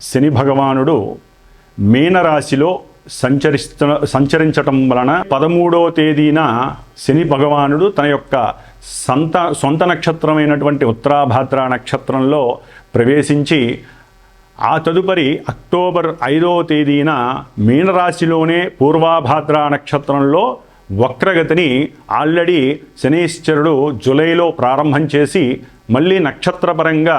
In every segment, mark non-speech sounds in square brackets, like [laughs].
శని భగవానుడు మీనరాశిలో సంచరిస్త సంచరించటం వలన పదమూడో తేదీన శని భగవానుడు తన యొక్క సంత సొంత నక్షత్రమైనటువంటి ఉత్తరాభాద్ర నక్షత్రంలో ప్రవేశించి ఆ తదుపరి అక్టోబర్ ఐదవ తేదీన మీనరాశిలోనే పూర్వాభాద్ర నక్షత్రంలో వక్రగతిని ఆల్రెడీ శనీశ్వరుడు జూలైలో ప్రారంభం చేసి మళ్ళీ నక్షత్రపరంగా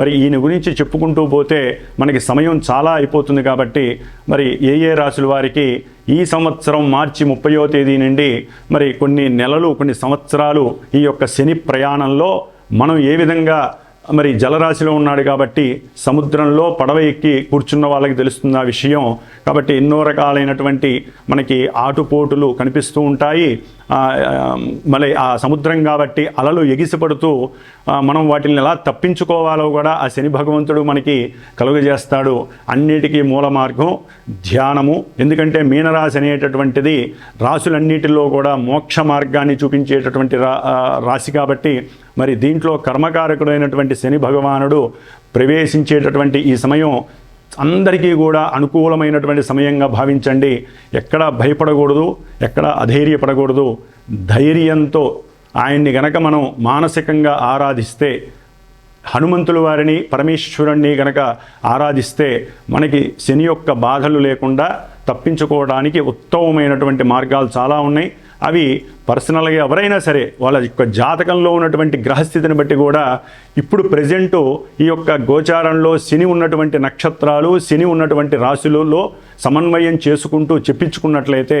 మరి ఈయన గురించి చెప్పుకుంటూ పోతే మనకి సమయం చాలా అయిపోతుంది కాబట్టి మరి ఏ ఏ రాశుల వారికి ఈ సంవత్సరం మార్చి ముప్పయో తేదీ నుండి మరి కొన్ని నెలలు కొన్ని సంవత్సరాలు ఈ యొక్క శని ప్రయాణంలో మనం ఏ విధంగా మరి జలరాశిలో ఉన్నాడు కాబట్టి సముద్రంలో పడవ ఎక్కి కూర్చున్న వాళ్ళకి తెలుస్తుంది ఆ విషయం. కాబట్టి ఎన్నో రకాలైనటువంటి మనకి ఆటుపోటులు కనిపిస్తూ ఉంటాయి. మళ్ళీ ఆ సముద్రం కాబట్టి అలలు ఎగిసిపడుతూ మనం వాటిని ఎలా తప్పించుకోవాలో కూడా ఆ శని భగవంతుడు మనకి కలుగజేస్తాడు. అన్నిటికీ మూల మార్గం ధ్యానము. ఎందుకంటే మీనరాశి అనేటటువంటిది రాసులన్నిటిలో కూడా మోక్ష మార్గాన్ని చూపించేటటువంటి రా రాశి కాబట్టి మరి దీంట్లో కర్మకారకుడైనటువంటి శని భగవానుడు ప్రవేశించేటటువంటి ఈ సమయం అందరికీ కూడా అనుకూలమైనటువంటి సమయంగా భావించండి. ఎక్కడ భయపడకూడదు ఎక్కడ అధైర్యపడకూడదు. ధైర్యంతో ఆయన్ని గనక మనం మానసికంగా ఆరాధిస్తే హనుమంతుల వారిని పరమేశ్వరుణ్ణి గనక ఆరాధిస్తే మనకి శని యొక్క బాధలు లేకుండా తప్పించుకోవడానికి ఉత్తమమైనటువంటి మార్గాలు చాలా ఉన్నాయి. అవి పర్సనల్గా ఎవరైనా సరే వాళ్ళ యొక్క జాతకంలో ఉన్నటువంటి గ్రహస్థితిని బట్టి కూడా ఇప్పుడు ప్రజెంట్ ఈ యొక్క గోచారంలో శని ఉన్నటువంటి నక్షత్రాలు శని ఉన్నటువంటి రాశులలో సమన్వయం చేసుకుంటూ చెప్పించుకున్నట్లయితే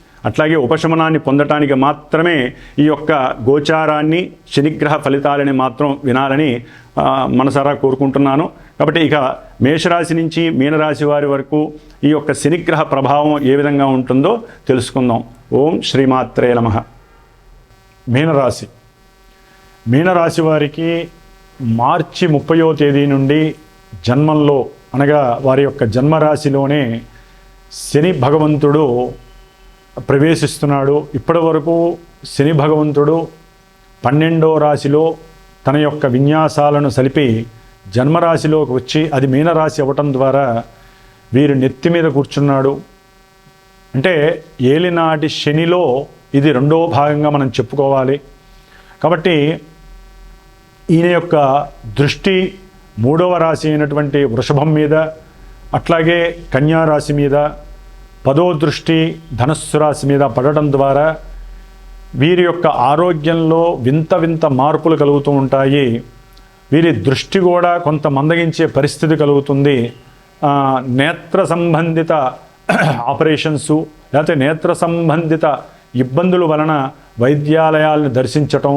అట్లాగే ఉపశమనాన్ని పొందటానికి మాత్రమే ఈ యొక్క గోచారాన్ని శనిగ్రహ ఫలితాలని మాత్రం వినాలని మనసారా కోరుకుంటున్నాను. కాబట్టి ఇక మేషరాశి నుంచి మీనరాశి వారి వరకు ఈ యొక్క శనిగ్రహ ప్రభావం ఏ విధంగా ఉంటుందో తెలుసుకుందాం. ఓం శ్రీమాత్రే నమ. మీనరాశి. మీనరాశి వారికి మార్చి ముప్పయో తేదీ నుండి జన్మంలో అనగా వారి యొక్క జన్మరాశిలోనే శని భగవంతుడు ప్రవేశిస్తున్నాడు. ఇప్పటి వరకు శని భగవంతుడు పన్నెండో రాశిలో తన యొక్క విన్యాసాలను సలిపి జన్మరాశిలోకి వచ్చి అది మీనరాశి అవ్వటం ద్వారా వీరు నెత్తి మీద కూర్చున్నాడు. అంటే ఏలినాటి శనిలో ఇది రెండో భాగంగా మనం చెప్పుకోవాలి. కాబట్టి ఈయన యొక్క దృష్టి మూడవ రాశి అయినటువంటి వృషభం మీద అట్లాగే కన్యా రాశి మీద పదో దృష్టి ధనస్సు రాశి మీద పడటం ద్వారా వీరి యొక్క ఆరోగ్యంలో వింత వింత మార్పులు కలుగుతూ ఉంటాయి. వీరి దృష్టి కూడా కొంత మందగించే పరిస్థితి కలుగుతుంది. నేత్ర సంబంధిత ఆపరేషన్సు లేకపోతే నేత్ర సంబంధిత ఇబ్బందుల వలన వైద్యాలయాలను దర్శించటం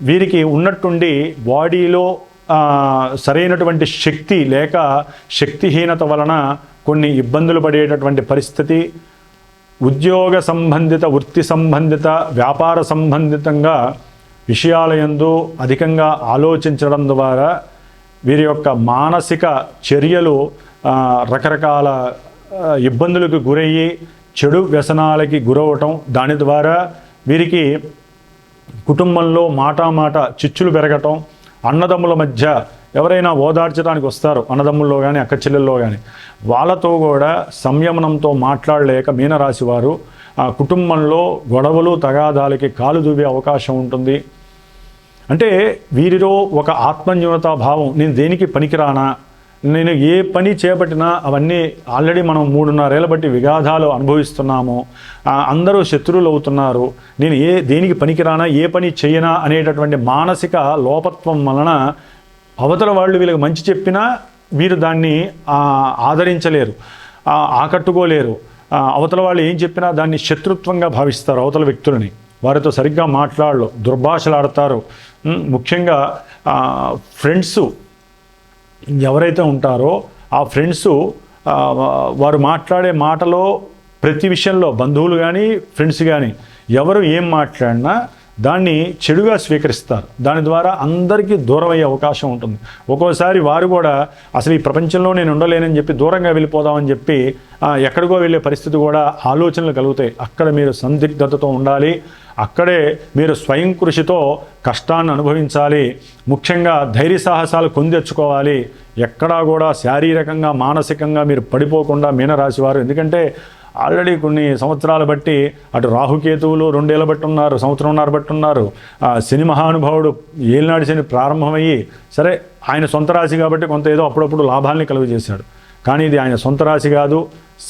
వీరికి ఉన్నట్టుండి బాడీలో సరైనటువంటి శక్తి లేక శక్తిహీనత వలన కొన్ని ఇబ్బందులు పడేటటువంటి పరిస్థితి ఉద్యోగ సంబంధిత వృత్తి సంబంధిత వ్యాపార సంబంధితంగా విషయాలయందు అధికంగా ఆలోచించడం ద్వారా వీరి యొక్క మానసిక చర్యలు రకరకాల ఇబ్బందులకు గురయ్యి చెడు వ్యసనాలకి గురవటం దాని ద్వారా వీరికి కుటుంబంలో మాటామాట చిచ్చులు పెరగటం అన్నదమ్ముల మధ్య ఎవరైనా ఓదార్చడానికి వస్తారు అన్నదమ్ముల్లో కానీ అక్క చెల్లెల్లో కానీ వాళ్ళతో కూడా సంయమనంతో మాట్లాడలేక మీనరాశి వారు ఆ కుటుంబంలో గొడవలు తగాదాలకి కాలు దూవే అవకాశం ఉంటుంది. అంటే వీరిలో ఒక ఆత్మన్యూనతా భావం నేను దేనికి పనికిరానా? నేను ఏ పని చేపట్టినా అవన్నీ ఆల్రెడీ మనం మూడున్నరేళ్ళ బట్టి విగాధాలు అనుభవిస్తున్నాము. అందరూ శత్రువులు అవుతున్నారు నేను ఏ దేనికి పనికిరానా ఏ పని చేయనా అనేటటువంటి మానసిక లోపత్వం వలన అవతల వాళ్ళు వీళ్ళకి మంచి చెప్పినా వీరు దాన్ని ఆదరించలేరు ఆకట్టుకోలేరు. అవతల వాళ్ళు ఏం చెప్పినా దాన్ని శత్రుత్వంగా భావిస్తారు అవతల వ్యక్తులని. వారితో సరిగ్గా మాట్లాడరు దుర్భాషలాడతారు. ముఖ్యంగా ఫ్రెండ్స్ ఎవరైతే ఉంటారో ఆ ఫ్రెండ్స్ వారు మాట్లాడే మాటలో ప్రతి విషయంలో బంధువులు కానీ ఫ్రెండ్స్ కానీ ఎవరు ఏం మాట్లాడినా దాన్ని చెడుగా స్వీకరిస్తారు. దాని ద్వారా అందరికీ దూరం అయ్యే అవకాశం ఉంటుంది. ఒక్కోసారి వారు కూడా అసలు ఈ ప్రపంచంలో నేను ఉండలేనని చెప్పి దూరంగా వెళ్ళిపోదామని చెప్పి ఎక్కడికో వెళ్ళే పరిస్థితి కూడా ఆలోచనలు కలుగుతాయి. అక్కడ మీరు సందిగ్ధతతో ఉండాలి. అక్కడే మీరు స్వయం కృషితో కష్టాన్ని అనుభవించాలి ముఖ్యంగా ధైర్య సాహసాలు కొందెచ్చుకోవాలి ఎక్కడా కూడా శారీరకంగా మానసికంగా మీరు పడిపోకుండా మీనరాశి వారు. ఎందుకంటే ఆల్రెడీ కొన్ని సంవత్సరాలు బట్టి అటు రాహుకేతువులు రెండేళ్ళ బట్టి ఉన్నారు సంవత్సరంన్నర బట్టి ఉన్నారు. సినిమా శని మహానుభావుడు ఏలినాడు శని ప్రారంభమయ్యి సరే ఆయన సొంత రాశి కాబట్టి కొంత ఏదో అప్పుడప్పుడు లాభాల్ని కలుగజేశాడు. కానీ ఇది ఆయన సొంత రాశి కాదు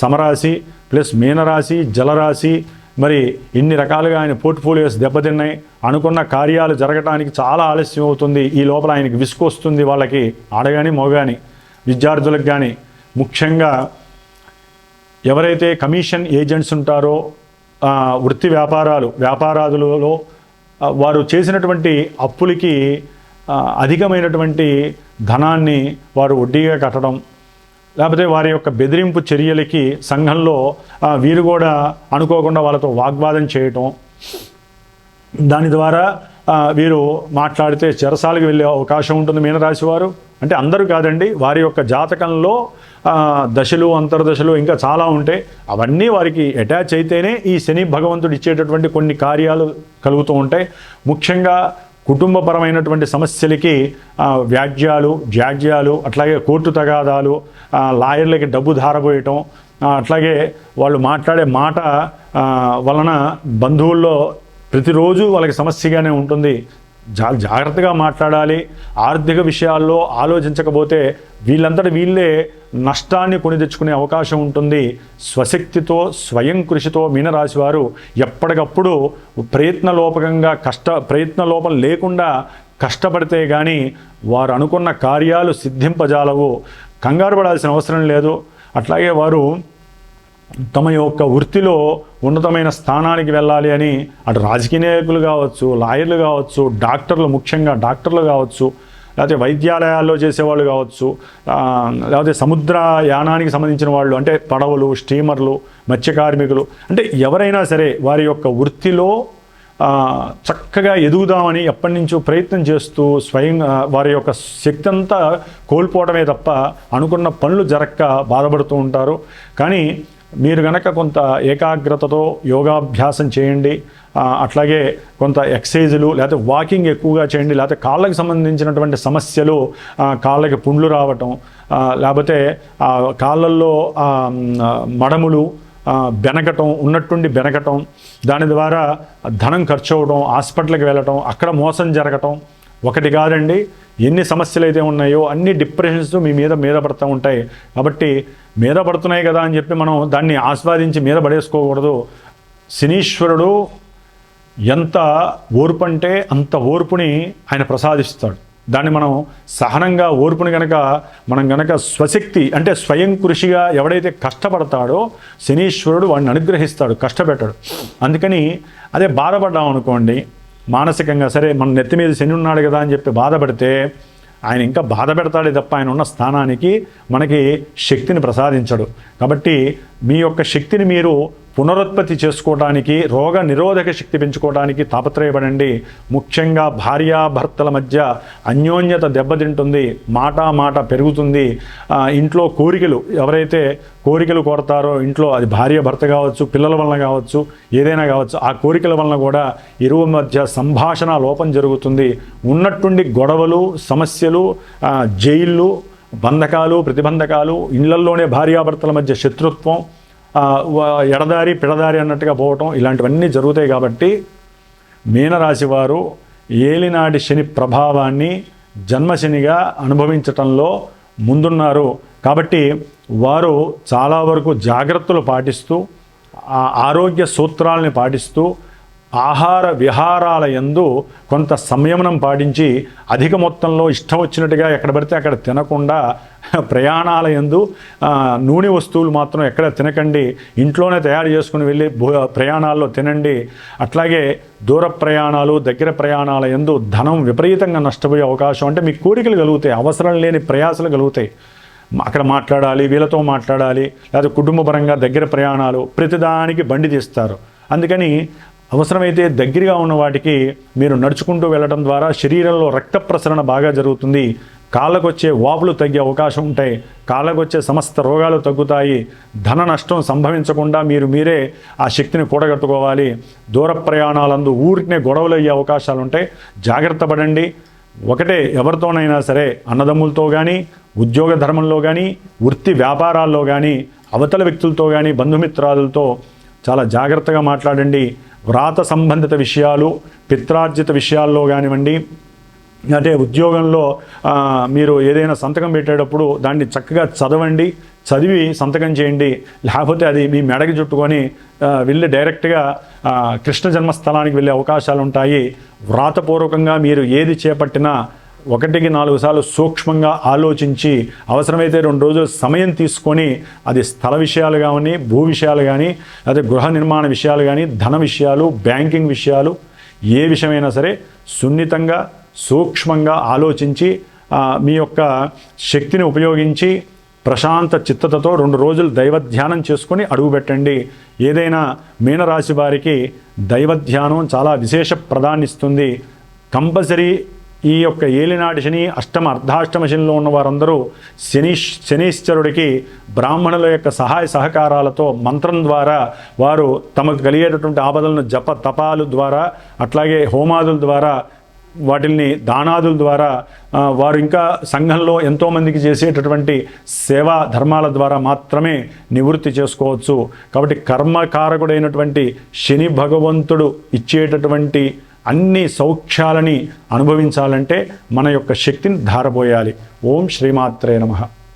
సమరాశి ప్లస్ మీనరాశి జలరాశి మరి ఇన్ని రకాలుగా ఆయన పోర్ట్ఫోలియోస్ దెబ్బతిన్నాయి. అనుకున్న కార్యాలు జరగటానికి చాలా ఆలస్యం అవుతుంది. ఈ లోపల ఆయనకి విసుకొస్తుంది వాళ్ళకి ఆడగాని మోగాని విద్యార్థులకు కానీ ముఖ్యంగా ఎవరైతే కమిషన్ ఏజెంట్స్ ఉంటారో వృత్తి వ్యాపారాలు వ్యాపారాదులలో వారు చేసినటువంటి అప్పులకి అధికమైనటువంటి ధనాన్ని వారు వడ్డీగా కట్టడం లేకపోతే వారి యొక్క బెదిరింపు చర్యలకి సంఘంలో వీరు కూడా అనుకోకుండా వాళ్ళతో వాగ్వాదం చేయటం దాని ద్వారా వీరు మాట్లాడితే చెరసాలకు వెళ్ళే అవకాశం ఉంటుంది మీనరాశి వారు. అంటే అందరూ కాదండి వారి యొక్క జాతకంలో దశలు అంతర్దశలు ఇంకా చాలా ఉంటాయి. అవన్నీ వారికి అటాచ్ అయితేనే ఈ శని భగవంతుడు ఇచ్చేటటువంటి కొన్ని కార్యాలు కలుగుతూ ఉంటాయి. ముఖ్యంగా కుటుంబపరమైనటువంటి సమస్యలకి వ్యాజ్యాలు జాడ్యాలు అట్లాగే కోర్టు తగాదాలు లాయర్లకి డబ్బు ధారపోయటం అట్లాగే వాళ్ళు మాట్లాడే మాట వలన బంధువుల్లో ప్రతిరోజు వాళ్ళకి సమస్యగానే ఉంటుంది. జా జాగ్రత్తగా మాట్లాడాలి. ఆర్థిక విషయాల్లో ఆలోచించకపోతే వీళ్ళంతటి వీళ్ళే నష్టాన్ని కొని తెచ్చుకునే అవకాశం ఉంటుంది. స్వశక్తితో స్వయం కృషితో మీనరాశి వారు ఎప్పటికప్పుడు ప్రయత్నలోపకంగా కష్ట ప్రయత్నలోపం లేకుండా కష్టపడితే కానీ వారు అనుకున్న కార్యాలు సిద్ధింపజాలవు. కంగారు పడాల్సిన అవసరం లేదు. అట్లాగే వారు తమ యొక్క వృత్తిలో ఉన్నతమైన స్థానానికి వెళ్ళాలి అని అటు రాజకీయ నాయకులు కావచ్చు లాయర్లు కావచ్చు డాక్టర్లు ముఖ్యంగా డాక్టర్లు కావచ్చు లేకపోతే వైద్యాలయాల్లో చేసేవాళ్ళు కావచ్చు లేకపోతే సముద్ర యానానికి సంబంధించిన వాళ్ళు అంటే పడవలు స్టీమర్లు మత్స్య కార్మికులు అంటే ఎవరైనా సరే వారి యొక్క వృత్తిలో చక్కగా ఎదుగుదామని ఎప్పటి నుంచో ప్రయత్నం చేస్తూ స్వయం వారి యొక్క శక్తి అంతా కోల్పోవడమే తప్ప అనుకున్న పనులు జరక్క బాధపడుతూ ఉంటారు. కానీ మీరు గనక కొంత ఏకాగ్రతతో యోగాభ్యాసం చేయండి అట్లాగే కొంత ఎక్సైజులు లేకపోతే వాకింగ్ ఎక్కువగా చేయండి లేకపోతే కాళ్ళకి సంబంధించినటువంటి సమస్యలు కాళ్ళకి పుండ్లు రావటం లేకపోతే కాళ్ళల్లో మడములు బెనకటం ఉన్నట్టుండి బెనకటం దాని ద్వారా ధనం ఖర్చు అవడం హాస్పిటల్కి వెళ్ళటం అక్కడ మోసం జరగటం ఒకటి కాదండి. ఎన్ని సమస్యలు అయితే ఉన్నాయో అన్ని డిప్రెషన్స్ మీ మీద మీద పడుతూ ఉంటాయి. కాబట్టి మీద పడుతున్నాయి కదా అని చెప్పి మనం దాన్ని ఆస్వాదించి మీద పడేసుకోకూడదు. శనీశ్వరుడు ఎంత ఓర్పు అంటే అంత ఓర్పుని ఆయన ప్రసాదిస్తాడు. దాన్ని మనం సహనంగా ఓర్పుని గనక మనం గనక స్వశక్తి అంటే స్వయం కృషిగా ఎవడైతే కష్టపడతాడో శనీశ్వరుడు వాడిని అనుగ్రహిస్తాడు కష్టపెట్టాడు. అందుకని అదే బాధపడ్డాం అనుకోండి మానసికంగా సరే మన నెత్తి మీద శని ఉన్నాడు కదా అని చెప్పి బాధపడితే ఆయన ఇంకా బాధ పెడతాడే తప్ప ఆయన ఉన్న స్థానానికి మనకి శక్తిని ప్రసాదించడు. కాబట్టి మీ యొక్క శక్తిని మీరు పునరుత్పత్తి చేసుకోవడానికి రోగ నిరోధక శక్తి పెంచుకోవడానికి తాపత్రయపడండి. ముఖ్యంగా భార్యాభర్తల మధ్య అన్యోన్యత దెబ్బతింటుంది మాట మాట పెరుగుతుంది. ఇంట్లో కోరికలు ఎవరైతే కోరికలు కోరతారో ఇంట్లో అది భార్య భర్త కావచ్చు పిల్లల వలన కావచ్చు ఏదైనా కావచ్చు ఆ కోరికల వలన కూడా ఇరువు మధ్య సంభాషణ లోపం జరుగుతుంది. ఉన్నట్టుండి గొడవలు సమస్యలు జైళ్ళు బంధకాలు ప్రతిబంధకాలు ఇళ్ళల్లోనే భార్యాభర్తల మధ్య శత్రుత్వం ఎడదారి పిడదారి అన్నట్టుగా పోవటం ఇలాంటివన్నీ జరుగుతాయి కాబట్టి మీనరాశి వారు ఏలినాటి శని ప్రభావాన్ని జన్మశనిగా అనుభవించటంలో ముందున్నారు. కాబట్టి వారు చాలా వరకు జాగ్రత్తలు పాటిస్తూ ఆరోగ్య సూత్రాలని పాటిస్తూ ఆహార విహారాల యందు కొంత సంయమనం పాటించి అధిక మొత్తంలో ఇష్టం వచ్చినట్టుగా ఎక్కడ పడితే అక్కడ తినకుండా [laughs] ప్రయాణాల యందు నూనె వస్తువులు మాత్రం ఎక్కడ తినకండి ఇంట్లోనే తయారు చేసుకుని వెళ్ళి ప్రయాణాల్లో తినండి. అట్లాగే దూర ప్రయాణాలు దగ్గర ప్రయాణాల యందు ధనం విపరీతంగా నష్టపోయే అవకాశం అంటే మీ కోరికలు కలుగుతాయి అవసరం లేని ప్రయాసలు కలుగుతాయి. అక్కడ మాట్లాడాలి వీళ్ళతో మాట్లాడాలి లేదా కుటుంబపరంగా దగ్గర ప్రయాణాలు ప్రతిదానికి బండి తీస్తారు. అందుకని అవసరమైతే దగ్గరగా ఉన్న వాటికి మీరు నడుచుకుంటూ వెళ్ళడం ద్వారా శరీరంలో రక్త ప్రసరణ బాగా జరుగుతుంది. కాళ్ళకు వచ్చే వాపులు తగ్గే అవకాశం ఉంటాయి. కాళ్ళకు వచ్చే సమస్త రోగాలు తగ్గుతాయి. ధన నష్టం సంభవించకుండా మీరు మీరే ఆ శక్తిని కూడగట్టుకోవాలి. దూర ప్రయాణాలందు ఊరికినే గొడవలు అయ్యే అవకాశాలు ఉంటాయి. జాగ్రత్త పడండి. ఒకటే ఎవరితోనైనా సరే అన్నదమ్ములతో కానీ ఉద్యోగ ధర్మంలో కానీ వృత్తి వ్యాపారాల్లో కానీ అవతల వ్యక్తులతో కానీ బంధుమిత్రాదులతో చాలా జాగ్రత్తగా మాట్లాడండి. వ్రాత సంబంధిత విషయాలు పిత్రార్జిత విషయాల్లో కానివ్వండి అంటే ఉద్యోగంలో మీరు ఏదైనా సంతకం పెట్టేటప్పుడు దాన్ని చక్కగా చదవండి చదివి సంతకం చేయండి. లేకపోతే అది మీ మెడకి చుట్టుకొని వెళ్ళి డైరెక్ట్గా కృష్ణ జన్మస్థలానికి వెళ్ళే అవకాశాలు ఉంటాయి వ్రాతపూర్వకంగా మీరు ఏది చేపట్టినా ఒకటికి నాలుగు సార్లు సూక్ష్మంగా ఆలోచించి అవసరమైతే రెండు రోజులు సమయం తీసుకొని అది స్థల విషయాలు కానీ భూ విషయాలు కానీ లేదా గృహ నిర్మాణ విషయాలు కానీ ధన విషయాలు బ్యాంకింగ్ విషయాలు ఏ విషయమైనా సరే సున్నితంగా సూక్ష్మంగా ఆలోచించి మీ యొక్క శక్తిని ఉపయోగించి ప్రశాంత చిత్తతతో రెండు రోజులు దైవ ధ్యానం చేసుకొని అడుగుపెట్టండి ఏదైనా మీనరాశి వారికి దైవ ధ్యానం చాలా విశేష ప్రదాన్నిస్తుంది కంపల్సరీ ఈ యొక్క ఏలినాటి శని అష్టమ అర్ధాష్టమ శనిలో ఉన్న వారందరూ శని శనీశ్వరుడికి బ్రాహ్మణుల యొక్క సహాయ సహకారాలతో మంత్రం ద్వారా వారు తమకు కలిగేటటువంటి ఆపదలను జప తపాలు ద్వారా అట్లాగే హోమాదుల ద్వారా వాటిల్ని దానాదుల ద్వారా వారు ఇంకా సంఘంలో ఎంతోమందికి చేసేటటువంటి సేవా ధర్మాల ద్వారా మాత్రమే నివృత్తి చేసుకోవచ్చు. కాబట్టి కర్మకారకుడైనటువంటి శని భగవంతుడు ఇచ్చేటటువంటి అన్ని సౌఖ్యాలని అనుభవించాలంటే మన యొక్క శక్తిని ధారపోయాలి ఓం శ్రీమాత్రే నమః.